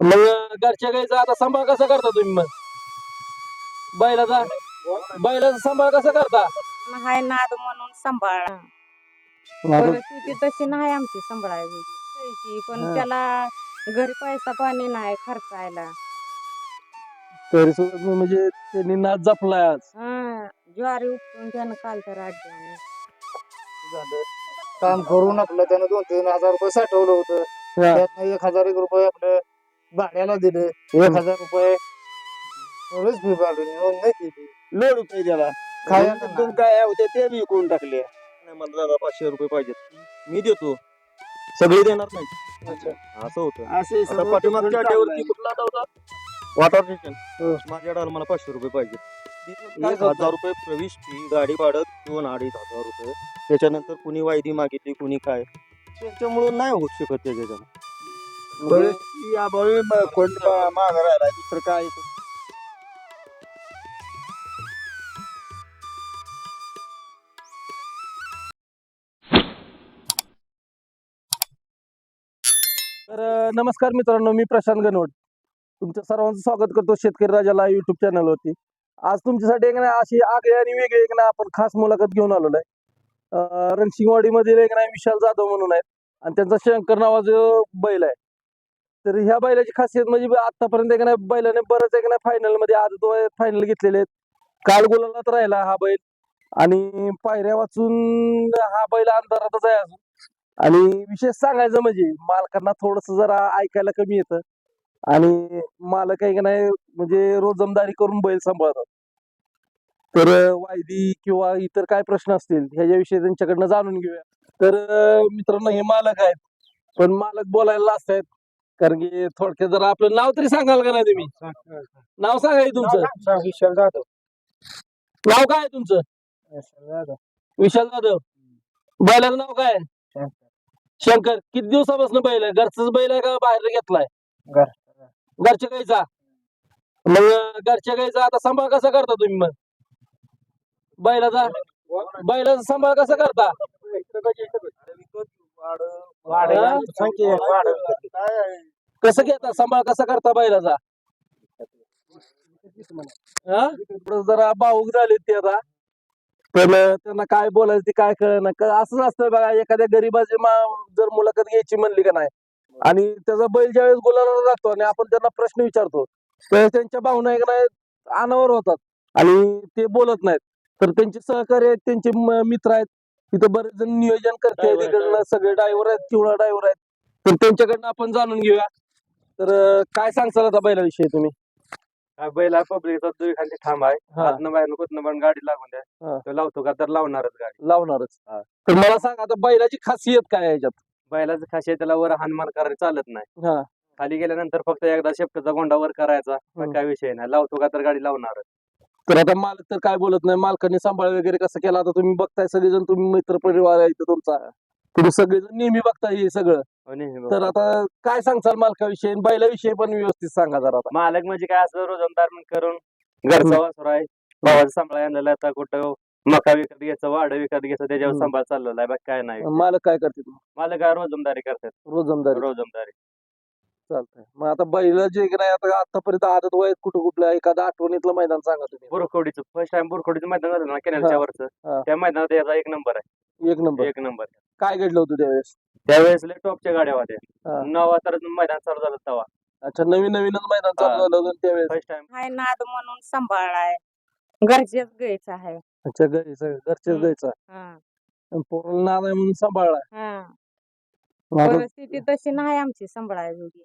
मग घरच्या गाईचा आता सांभाळ कसा करता तुम्ही मग? बैलाचा बैलाचा सांभाळ कसा करता? हाय नाद म्हणून सांभाळा. परिस्थिती तशी नाही आमची सांभाळायची. पण हा. त्याला घरी पैसा पाणी नाही खर्चायला. तरी सुद्धा म्हणजे त्यांनी नाच जपलाय आज. हा ज्वारी उपटून त्यानं काल तर आड्याने झालं. काम करून आपलं त्यानं दोन तीन हजार रुपये साठवलं होतं. हा. त्यातनं एक हजार एक रुपये आपलं भाड्याला दिले. एक हजार रुपये. एवढंच फी काढून नोंदणी केली. लोड त्याला. खाया दोन- दोन काय होते ते बी विकून टाकले. नाही, मला दादा पाचशे रुपये पाहिजेत. मी देतो. सगळे देणार नाही. असं होतं. असे आता पाठीमागच्या कुठला होता? वॉटर स्टेशन माझ्या मला पाचशे रुपये पाहिजे काय एक हजार. रुपये प्रवेश फी गाडी भाडं दोन अडीच हजार रुपये. त्याच्यानंतर कुणी वायदी मागितली कुणी काय. त्याच्यामुळं नाही होत शकत त्याच्यानं परिस्थिती अभावी म- कोण मागं राहिला दुसरं काय तर नमस्कार मित्रांनो मी प्रशांत गणवट तुमच्या सर्वांचं स्वागत करतो शेतकरी राजाला युट्यूब चॅनलवरती. आज तुमच्यासाठी एक ना अशी आगळी आणि वेगळी एक ना आपण खास मुलाखत घेऊन आलेलो आहे. रणशिंगवाडीमधील एक ना विशाल जाधव म्हणून आहेत. आणि त्यांचा शंकर नावाचं बैल आहे. तर ह्या बैलाची खासियत म्हणजे आतापर्यंत एक ना बैलाने बरंच एक ना फायनलमध्ये आज तो फायनल घेतलेले आहेत. काल गुलालात राहिला हा बैल आणि पायऱ्या वाचून हा बैल अंधारातच आहे अजून. आणि विशेष सांगायचं म्हणजे मालकांना थोडस जरा ऐकायला कमी येतं. आणि मालक आहे का नाही म्हणजे रोजमदारी करून बैल सांभाळतात. तर वायदी किंवा इतर काय प्रश्न असतील ह्याच्याविषयी त्यांच्याकडनं जाणून घेऊया. तर मित्रांनो हे मालक आहेत. पण मालक बोलायला लास्ट आहेत कारण की थोडक्यात जरा आपलं नाव तरी सांगाल का नाही तुम्ही? नाव सांगा हे तुमचं? विशाल जाधव. नाव काय आहे तुमचं? विशाल जाधव. बैलाचं नाव काय आहे? शंकर. किती दिवसापासून बैल आहे? घरचाच बैल आहे का बाहेर घेतलाय? घर. घरच्या गाईचा? मग अं, घरच्या गाईचा आता सांभाळ कसा करता तुम्ही मग? बैलाचा? बैलाचा सांभाळ कसा करता? हा? कसं घेता? सांभाळ कसा करता बैलाचा? हा? थोडं जरा भाऊक झाले ते आता. पण त्यांना काय बोलायचं ते काय कळलं असंच असतं बघा एखाद्या गरीबाची मा- जर मुलाखत घ्यायची म्हणली का नाही आणि त्याचा बैल ज्यावेळेस गुलाला जातो आणि आपण त्यांना प्रश्न विचारतो त्यावेळेस त्यांच्या भावना एक नाही अनावर होतात. आणि ते बोलत नाहीत. तर त्यांचे सहकारी आहेत त्यांचे म- मित्र आहेत. तिथं बरेच जण नियोजन करते Driver तिकडनं सगळे ड्रायव्हर आहेत किंवा ड्रायव्हर आहेत. तर त्यांच्याकडनं आपण जाणून घेऊया. तर काय सांगसाल आता बैलाविषयी तुम्ही? हा बैल हा पब्लिकचा दुई खाली थांब आहे. हा. आतनं बाहेर कुठनं पण गाडी लागून हा. द्या तो लावतो का तर लावणारच गाडी. लावणारच. हा. तर मला सांग आता बैलाची खासियत काय आहे याच्यात? बैलाचं खाशी त्याला वर हानमार करायला चालत नाही. हा. खाली गेल्यानंतर फक्त एकदा शेपटाचा गोंडा वर करायचा. मग काय विषय नाही. लावतो का तर गाडी लावणारच. तर आता मालक तर काय बोलत नाही. मालकांनी सांभाळ वगैरे कसं केला? आता तुम्ही बघताय सगळेजण तुम्ही मित्र परिवार आहे इथं तुमचा. तुम्ही सगळेजण नेहमी बघताय हे सगळं. तर बघ. आता काय सांगचाल मालकाविषयी आणि बैलाविषयी पण व्यवस्थित सांगा जरा आता. मालक म्हणजे काय असं रोजंदार म्हणून करून घरचा वासर आहे. भावाचा सांभाळ आणलेला आता कुठं मका विकत घ्यायचं वाड विकत घ्यायचं त्याच्यावर हम्म. सांभाळ चाललेला आहे. बाकी काय नाही. मालक काय करते मालक काय रोजंदारी करतात. रोजंदारी. रोजंदारी. चालतंय. मग आता बैल जे की नाही आता आतापर्यंत आदत वयात कुठं कुठलं एखादं आठवणीतलं मैदान सांगा तुम्ही. बुरखोडीचं. फर्स्ट टाइम बुरखोडीचं मैदान झालं ना केनलच्या हा. वरचं त्या मैदानात याचा एक नंबर आहे. एक नंबर. एक नंबर. काय घडलं होतं त्यावेळेस? त्यावेळेस लय टॉपच्या गाड्या. होत्या. नवा तर मैदान चालू झालं तेव्हा अच्छा नवीन नवीनच मैदान चालू. झालं होतं त्यावेळेस? फर्स्ट टाइम हाय नाद म्हणून सांभाळाय घरचेच गायचं आहे. अच्छा घरी सगळं घरचेच हा. पोराला नाद आहे म्हणून सांभाळला हा. मग आता- परिस्थिती तशी नाही आमची सांभाळायची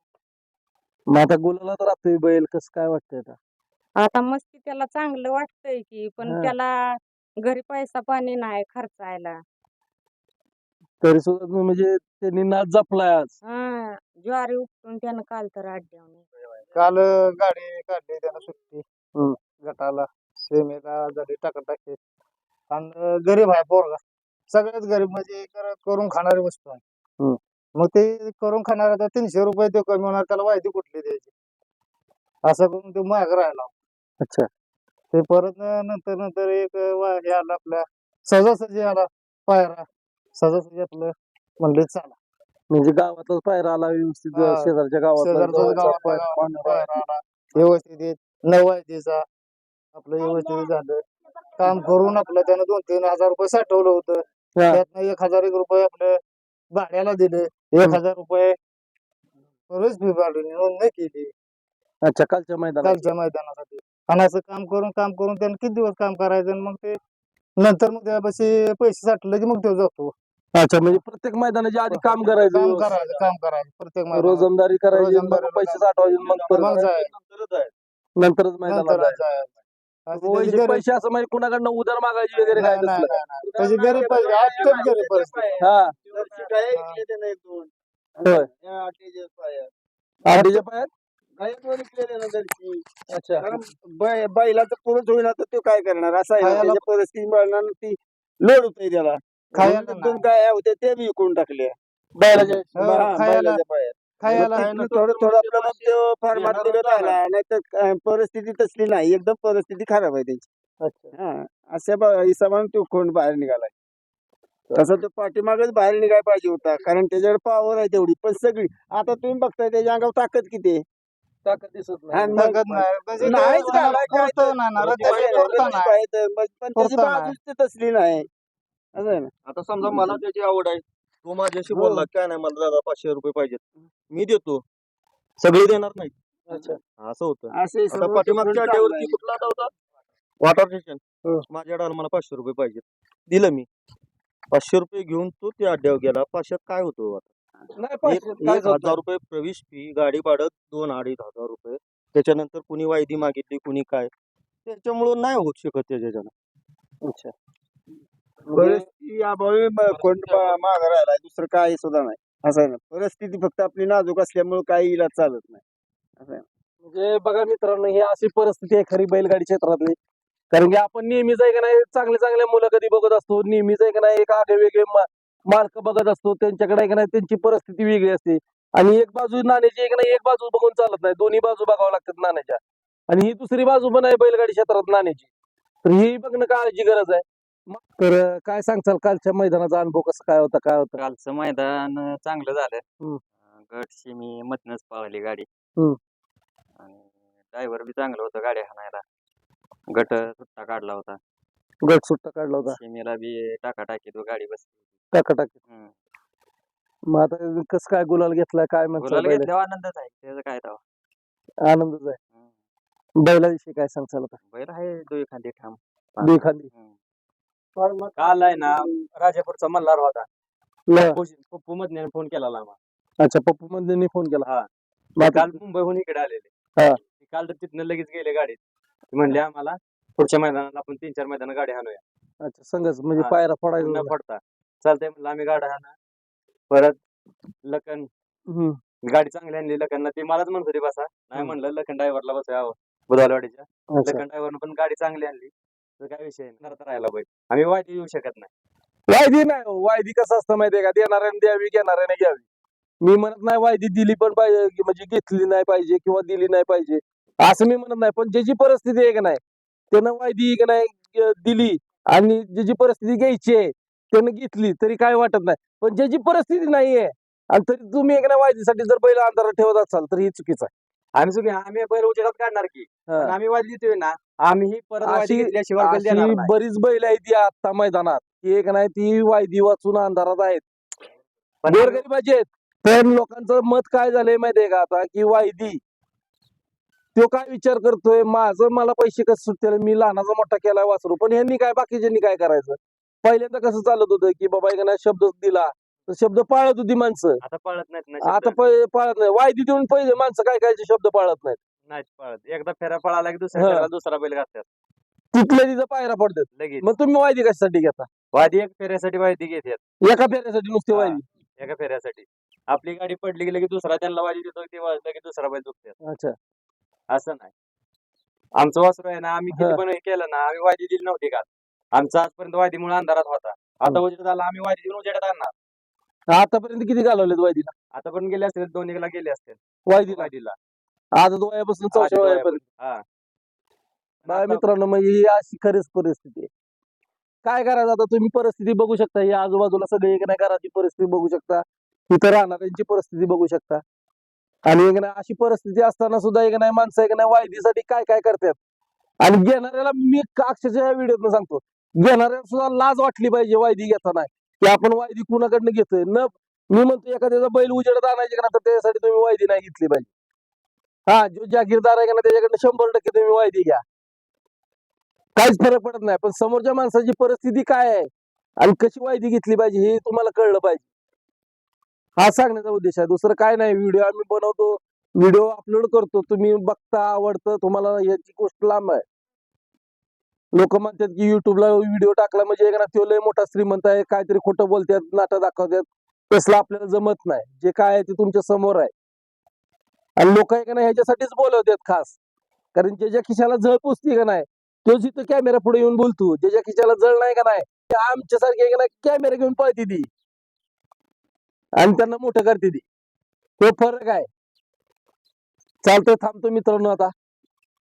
मग आता गुलाला तर राहतोय बैल कसं काय वाटतंय आता? आता मस्ती त्याला चांगलं वाटतंय की पण हा. त्याला घरी पैसा पाणी नाही खर्चायला. तरी सुद्धा तुम्ही म्हणजे त्यांनी नाच जपलाय आज. हा ज्वारी उपटून त्यानं काल तर आड्याने काल गाडी काढली त्यानं सुट्टी. हम्म. गटाला. सेमेला झाली टाकाटाकी. आणि गरीब आहे पोरगा. सगळ्यात गरीब म्हणजे कर- करून खाणारी वस्तू आहे. हम्म. मग ते करून खाणार आता तीनशे रुपये ते कमी होणार त्याला वायदी कुठली द्यायची? असं करून ते माग राहिला. अच्छा. ते परत नंतर नंतर एक वा- हे आलं आपल्या. सहजासहजी आला पायरा. सहजासहजी आपलं म्हणले चला. म्हणजे गावातच पायरा आला व्यवस्थित हा. शेजारच्या गावात शेजारच्या गावातला पायरा आला. व्यवस्थित येत नऊ वाजतेचा आपलं व्यवस्थित झालं. काम करून आपलं त्यानं दोन तीन हजार रुपये साठवलं होतं. हा. त्यातनं एक हजार एक रुपये आपलं भाड्याला दिले. एक हजार रुपये परत फी भाडून नोंदणी केली. अच्छा कालच्या मैदानात. कालच्या मैदानासाठी. आणि असं काम करून काम करून त्यानं किती दिवस काम करायचं आणि मग ते नंतर मग त्यापाशी पैसे साठले की मग तो जातो. अच्छा म्हणजे प्रत्येक मैदानाच्या आधी काम करायचं. काम. करायचं काम करायचं. प्रत्येक. रोजंदारी करायची मग रोजंदारी, पैसे साठवायचे मग मग परत जायचं. नंतरच मैदानात नंतर जायचं. जायचं. असं त्याची गरीब- पैसे असं म्हणजे कुणाकडनं उधार मागायची वगैरे काय नाही, नाही, नसलं. नाही, नाही. त्याची गरीब पाहिजे. आजच गरीब परिस्थिती हा. होय. पायात. अच्छा. बैलाचं पुरुष होईना तर तो काय करणार? असं आहे ना, परिस्थिती मिळणार ती लोड होते त्याला. खायला दोन काय होते ते बी विकून टाकले. बैलाच्या हो, हा, खायला. बैलाच्या पायात. खायला. मग तिथनं थोडं थोडं आपलं मग तो फार्मात निघत आला. नाही तर परिस्थिती तसली नाही. एकदम परिस्थिती खराब आहे त्याची. अच्छा. हा. अशा ब- हिशोबाने तो कोण बाहेर निघालाय. तसं तो पाठीमागच बाहेर निघायला पाहिजे होता. कारण त्याच्याकडे पावर आहे तेवढी. पण सगळी आता तुम्ही बघताय त्याच्या अंगावर ताकद किती आहे? ताकद दिसत नाही. आणि मग- ताकद नाही. म्हणजे नाहीच ते मग पण त्याची. बाजूच ते तसली नाही. असं आहे ना. आता समजा मला त्याची आवड आहे. तो माझ्याशी हो. बोलला काय नाही मला दादा पाचशे रुपये पाहिजेत. मी देतो. सगळे देणार नाही अच्छा. असं होतं. असे आता पाठीमागच्या अड्ड्यावरती कुठला आता होता वॉटर स्टेशन हो. माझ्या अड्यावर मला पाचशे रुपये पाहिजेत. दिलं मी. पाचशे रुपये घेऊन तो त्या अड्ड्यावर गेला. पाचशेत काय होतो आता? नाही एक पाचशे हजार रुपये प्रवेश फी गाडी भाडं दोन अडीच हजार रुपये. त्याच्यानंतर कुणी वायदी मागितली कुणी काय? त्याच्यामुळं नाही होत शकत त्याच्यानं. अच्छा. परिस्थिती अभावी म- कोण राहिला दुसरं काही सुद्धा नाही. असं आहे ना. परिस्थिती फक्त आपली नाजूक असल्यामुळे काही इलाज चालत नाही. असं आहे म्हणजे बघा मित्रांनो ही अशी परिस्थिती आहे खरी बैलगाडी क्षेत्रातली. कारण की आपण नेहमीच आहे का नाही चांगले चांगले मुलं कधी बघत असतो नेहमीच आहे का नाही एक आगे वेगळे मार्क बघत असतो त्यांच्याकडे आहे का नाही त्यांची परिस्थिती वेगळी असते. आणि एक बाजू नाण्याची एक नाही एक बाजू बघून चालत नाही. दोन्ही बाजू बघावं लागतात नाण्याच्या. आणि ही दुसरी बाजू पण आहे बैलगाडी क्षेत्रात नाण्याची. तर ही बघणं काळाची गरज आहे. तर अं, काय सांगचाल कालच्या मैदानाचा अनुभव कसं काय होता? काय होता? कालचं मैदान चांगलं झालं. हम्म. अं, गट शिमी मधनच पळाली गाडी. हम्म. आणि ड्रायव्हर बी चांगलं होतं गाडी हाणायला. गट सुट्टा काढला होता. गट सुट्टा काढला होता? शिमीला बी टाका टाकी तो गाडी बसली टाकाटाकी? हम्म. मग आता कसं काय गुलाल घेतलाय काय गुलाल म्हणतो घेतल्यावर आनंदच आहे. त्याचं काय तेव्हा आनंदच आहे. बैलाविषयी काय सांगचाल आता? बैल आहे दोन खांदी ठाम. दुई खाली काल आहे ना राजापूरचा मल्हार होता. ल- पप्पू मधने फोन केला आम्हाला. अच्छा पप्पू मंदिरनी फोन केला. हा. मग आता- काल मुंबईहून इकडे आलेले. हा. ते काल तर तिथनं लगेच गेले गाडीत. ते म्हणले आम्हाला पुढच्या मैदानात आपण तीन चार मैदान गाडी हाणूया. अच्छा संघच म्हणजे हा. पायरा न फोडायचा पडता चालतंय म्हणलं आम्ही गाडी हाणा. परत लखन हम्म. गाडी चांगली आणली लखनना ती मलाच म्हणत होती बसा. नाही हम्म. म्हणलं लखन ड्रायव्हरला बसावं बुधवारवाडीच्या. अच्छा. लखन ड्रायव्हरनं पण गाडी चांगली आणली. काय विषय नाही. नंतर राहायला पाहिजे. आम्ही वाईट येऊ शकत नाही. वायदी नाही हो. वायदी कसं असतं माहितीये का? देणाऱ्याने द्यावी घेणाऱ्याने घ्यावी. मी म्हणत नाही वायदी दिली पण पाहिजे म्हणजे घेतली नाही पाहिजे किंवा दिली नाही पाहिजे. असं मी म्हणत नाही पण ज्याची परिस्थिती आहे का नाही त्यानं वायदी का नाही अं, दिली आणि ज्याची परिस्थिती घ्यायची आहे त्यानं घेतली तरी काय वाटत नाही. पण ज्याची परिस्थिती नाहीये आणि तरी तुम्ही एक ना वायदीसाठी जर बैल अंधारात ठेवत असाल तर ही चुकीचं आहे. आम्ही सुखी आम्ही बैल उजेडात काढणार की. हा. आम्ही वादी देतोय ना. आम्ही ही परत वादी अशी- घेतल्याशिवाय बैल देणार अशी नाही. बरीच बैल आहे ती आता मैदानात. की एक नाही ती वायदी वाचून अंधारात आहेत. पण आम्ही- गोरगरिबाचे आहेत. पण लोकांचं मत काय झालंय माहितीये का आता? की वायदी. तो काय विचार करतोय? माझं मला पैसे कसं सुटतील? मी लहानाचा मोठा केला वासरू पण यांनी काय बाकीच्यांनी काय करायचं? पहिल्यांदा कसं चालत होतं? की बाबा एक शब्द दिला. तर शब्द पाळत होती माणसं. आता पळत नाहीत ना आता. पै- पाळत नाही. वायदी देऊन पहिले माणसं काय काय शब्द पाळत नाहीत. नाहीत पळत. एकदा फेरा पळाला की दुसऱ्या हा. फेऱ्याला दुसरा बैल घालतात तिथल्या तिथं पायरा पडतात. लगेच. मग तुम्ही वायदी कशासाठी घेता? वादी एक फेऱ्यासाठी वादी घेतात एका फेऱ्यासाठी नुसती हा. वायदी एका फेऱ्यासाठी. आपली गाडी पडली की लगेच दुसरा त्यांना वादी देतो ते वा- लगेच दुसरा बैल चुकतात अच्छा. असं नाही. आमचं वासरू आहे ना आम्ही किती हा. पण हे केलं ना आम्ही वादी दिली नव्हती का आमचा आजपर्यंत वादीमुळे अंधारात होता. आता उजेड झाला आम्ही वादी देऊन उजेडात आणणार. आतापर्यंत किती घालवलेत वायदीला आता पण गेले असतील दोन एकला गेले असतील. वायदीला वादीला. आज वयापासून चौशा आधी वयापर्यंत. हा. बाय आता- मित्रांनो मग ही अशी खरीच परिस्थिती आहे. काय करायचं आता? तुम्ही परिस्थिती बघू शकता. ही आजूबाजूला सगळे एक नाही घराची परिस्थिती बघू शकता. इथं राहणाऱ्यांची परिस्थिती बघू शकता. आणि एक नाही अशी परिस्थिती असताना सुद्धा एक नाही माणसं एक नाही वायदीसाठी काय काय करतात? आणि घेणाऱ्याला मी अक्षरशः व्हिडिओत सांगतो. घेणाऱ्याला सुद्धा लाज वाटली पाहिजे वायदी घेताना. की आपण वायदी कुणाकडनं घेतोय? न मी म्हणतो एखाद्याचा बैल उजेडत आणायचे का ना तर त्याच्यासाठी तुम्ही वायदी नाही घेतली पाहिजे. हा जो जागीरदार आहे का ना त्याच्याकडनं शंभर टक्के तुम्ही वायदी घ्या. काहीच फरक पडत नाही पण समोरच्या माणसाची परिस्थिती काय आहे आणि कशी वायदी घेतली पाहिजे हे तुम्हाला कळलं पाहिजे. हा सांगण्याचा उद्देश आहे. दुसरं काय नाही व्हिडिओ आम्ही बनवतो व्हिडिओ अपलोड करतो. तुम्ही बघता आवडतं तुम्हाला याची गोष्ट लांब आहे. लोक म्हणतात की युट्यूबला व्हिडिओ टाकला म्हणजे एक ना तो लय मोठा श्रीमंत आहे काहीतरी खोटं बोलतात नाटक दाखवतात. तसलं आपल्याला जमत नाही. जे काय आहे ते तुमच्यासमोर आहे. आणि लोक आहे का नाही ह्याच्यासाठीच बोलवतात खास. कारण ज्याच्या खिशाला जळ पुसती का नाही तो जिथं कॅमेरा पुढे येऊन बोलतो. ज्याच्या खिशाला जळ नाही का नाही ते आमच्यासारखे का नाही कॅमेरा घेऊन पळते ती. आणि त्यांना मोठं करते ती. तो फरक आहे. चालतंय थांबतो मित्रांनो आता.